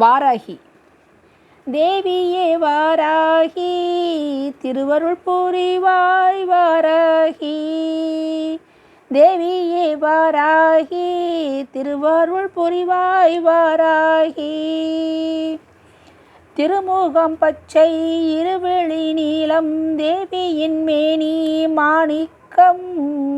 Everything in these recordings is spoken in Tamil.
வாராகி. தேவியே வாராகி திருவருள் புரிவாய் வாராகி. தேவியே வாராகி திருவருள் புரிவாய் வாராகி. திருமுகம் பச்சை இருவிழி நீளம் தேவியின் மேனி மாணிக்கம்.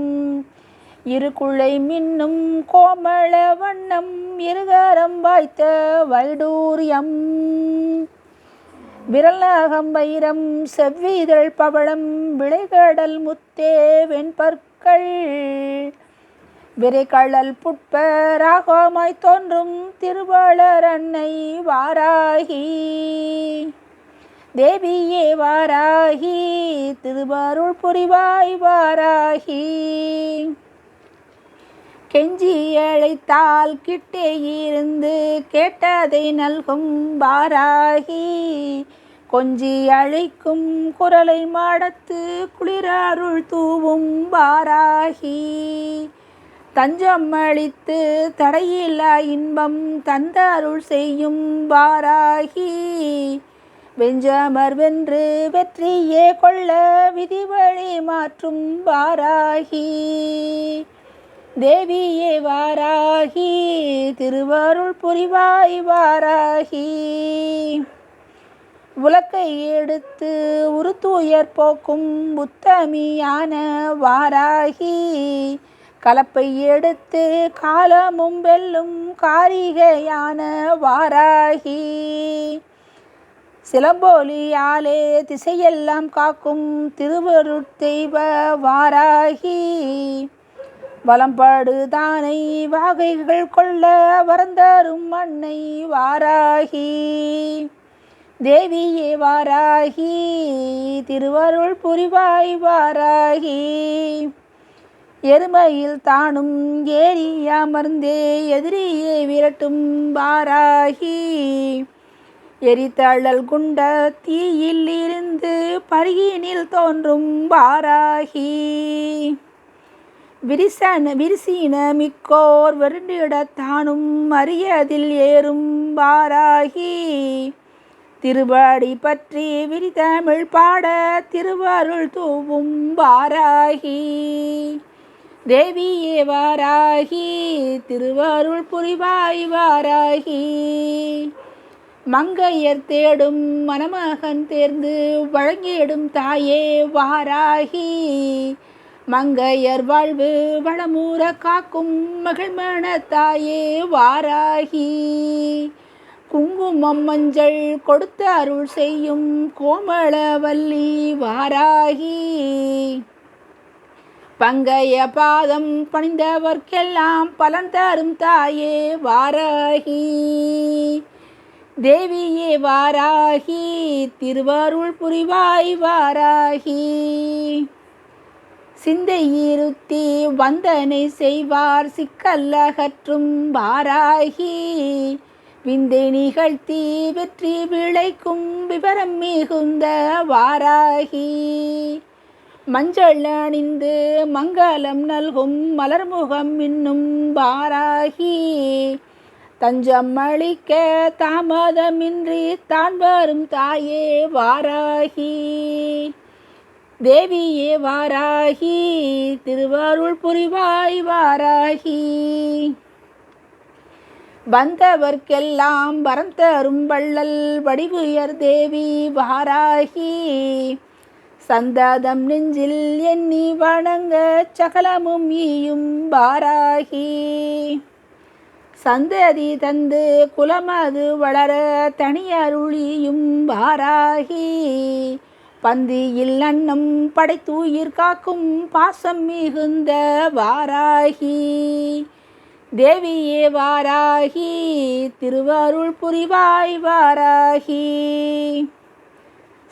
இருக்குள்ளை மின்னும் கோமள வண்ணம் இருகரம் வாய்த்த வைடூரியம். விரலாகம் வைரம் செவ்விதழ் பவளம் விளைகடல் முத்தே வெண்பற்கள். விரைகழல் புட்ப ராகமாய் தோன்றும் திருவளர் அன்னை வாராகி. தேவியே வாராகி திருவருள் புரிவாய் வாராகி. கெஞ்சி அழைத்தால் கிட்டே இருந்து கேட்டதை நல்கும் பாராகி கொஞ்சி அழைக்கும் குரலை மாடத்து குளிரருள் தூவும் பாராகி தஞ்சம் அளித்து தடையில்லா இன்பம் தந்த அருள் செய்யும் பாராகி வெஞ்சமர் வென்று வெற்றியே கொள்ள விதிவழி மாற்றும் பாராகி தேவியே வாராகி திருவருள் புரிவாய் வாராகி. உலக்கை எடுத்து உருத்துயர் போக்கும் புத்தமியான வாராகி. கலப்பை எடுத்து காலமும் வெல்லும் காரிகையான வாராகி. சிலம்போலியாலே திசையெல்லாம் காக்கும் திருவருட்தெய்வ வாராகி. வலம்பாடு தானை வாகைகள் கொள்ள வரந்தரும் அன்னை வாராகி. தேவியே வாராகி திருவருள் புரிவாய் வாராகி. எருமையில் தானும் ஏறி அமர்ந்தே எதிரியே விரட்டும் வாராகி. எரித்தழல் குண்ட தீயில் இருந்து பருகினில் தோன்றும் வாராகி. விரிசன விரிசீன மிக்கோர் வருண்டிடத்தானும் அறியதில் ஏறும் வாராகி. திருவாடி பற்றி விரிதமிழ் பாட திருவருள் தூவும் வாராகி. தேவியே வாராகி திருவருள் புரிவாய் வாராகி. மங்கையர் தேடும் மணமகன் தேர்ந்து வழங்கிடும் தாயே வாராகி. மங்கையர் வாழ்வு வளமூற காக்கும் மகிழ்மண வாராகி. குங்குமம் மஞ்சள் கொடுத்த அருள் செய்யும் கோமளவல்லி வாராகி. பங்கைய பாதம் பணிந்தவர்க்கெல்லாம் பலன் தரும் தாயே வாராகி. தேவியே வாராகி திருவருள் புரிவாய் வாராகி. சிந்தையிருத்தி வந்தனை செய்வார் சிக்கல்லகற்றும் வாராகி. விந்தை நிகழ்த்தி வெற்றி விளைக்கும் விவரம் மிகுந்த வாராகி. மஞ்சள் அணிந்து மங்களம் நல்கும் மலர்முகம் இன்னும் வாராகி. தஞ்சம் அளிக்க தாமதமின்றி தான் வரும் தாயே வாராகி. தேவியே வாராகி திருவாரூர் புரிவாய் வாராகி. வந்தவர்க்கெல்லாம் வரம் தரும் வள்ளல் வடிவுயர் தேவி வாராகி. சந்தாதம் நெஞ்சில் எண்ணி வணங்க சகலமும் ஈயும் வாராகி. சந்ததி தந்து குலமது வளர தனியருளியும் வாராகி. பந்தியில் அன்னம் படைத்துயிர் காக்கும் பாசம் மிகுந்த வாராகி. தேவியே வாராகி திருவாரூர் புரிவாய் வாராகி.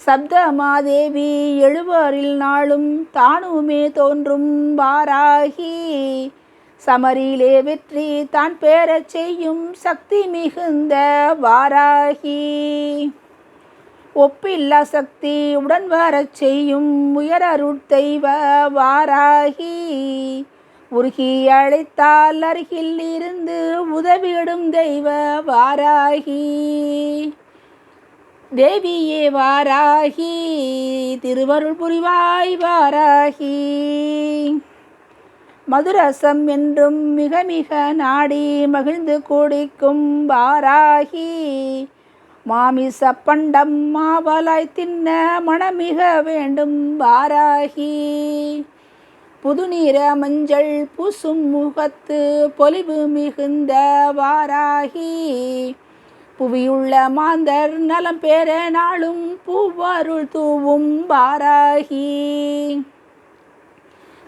சப்தமாதேவி எழுவாரில் நாளும் தானுமே தோன்றும் வாராகி. சமரிலே வெற்றி தான் பேரச் செய்யும் சக்தி மிகுந்த வாராகி. ஒப்பில்லா சக்தி உடன் வரச் செய்யும் உயர் தெய்வ வாராகி. உருகி அழைத்தால் அருகில் இருந்து உதவிடும் தெய்வ வாராகி. தேவியே வாராகி திருவருள் புரிவாய் வாராகி. மதுரசம் என்றும் மிக மிக நாடி மகிழ்ந்து குடிக்கும் வாராகி. மாமிச பண்டம் மாவலாய் தின்ன மனமிக வேண்டும் வாராகி. புதுநீர மஞ்சள் பூசும் முகத்து பொலிவு மிகுந்த வாராகி. புவியுள்ள மாந்தர் நலம் பெற நாளும் பூவருள் தூவும் வாராகி.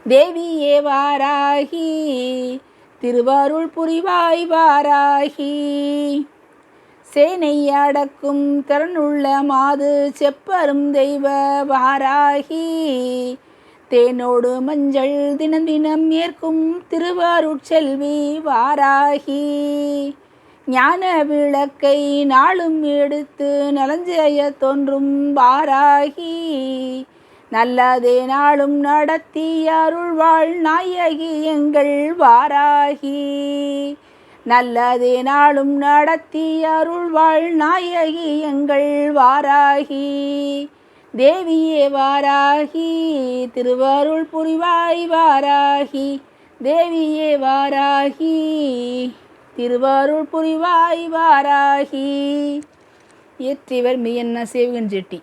தேவியே வாராகி திருவருள் புரிவாய் வாராகி. சேனை அடக்கும் திறனுள்ள மாது செப்பரும் தெய்வ வாராகி. தேனோடு மஞ்சள் தினம் தினம் ஏற்கும் திருவாரூர்ச்செல்வி வாராகி. ஞான விளக்கை நாளும் எடுத்து நலஞ்செய்ய தோன்றும் வாராகி. நல்லதே நாளும் நடத்தி அருள்வாழ் நாயகி எங்கள் வாராகி. நல்லதே நாளும் நடத்தி அருள்வாழ் நாயகி எங்கள் வாராகி. தேவியே வாராகி திருவருள் புரிவாய் வாராகி. தேவியே வாராகி திருவாரூர் புரிவாய் வாராகி. இயற்றிவர் மியன்ன சேவகன் செட்டி.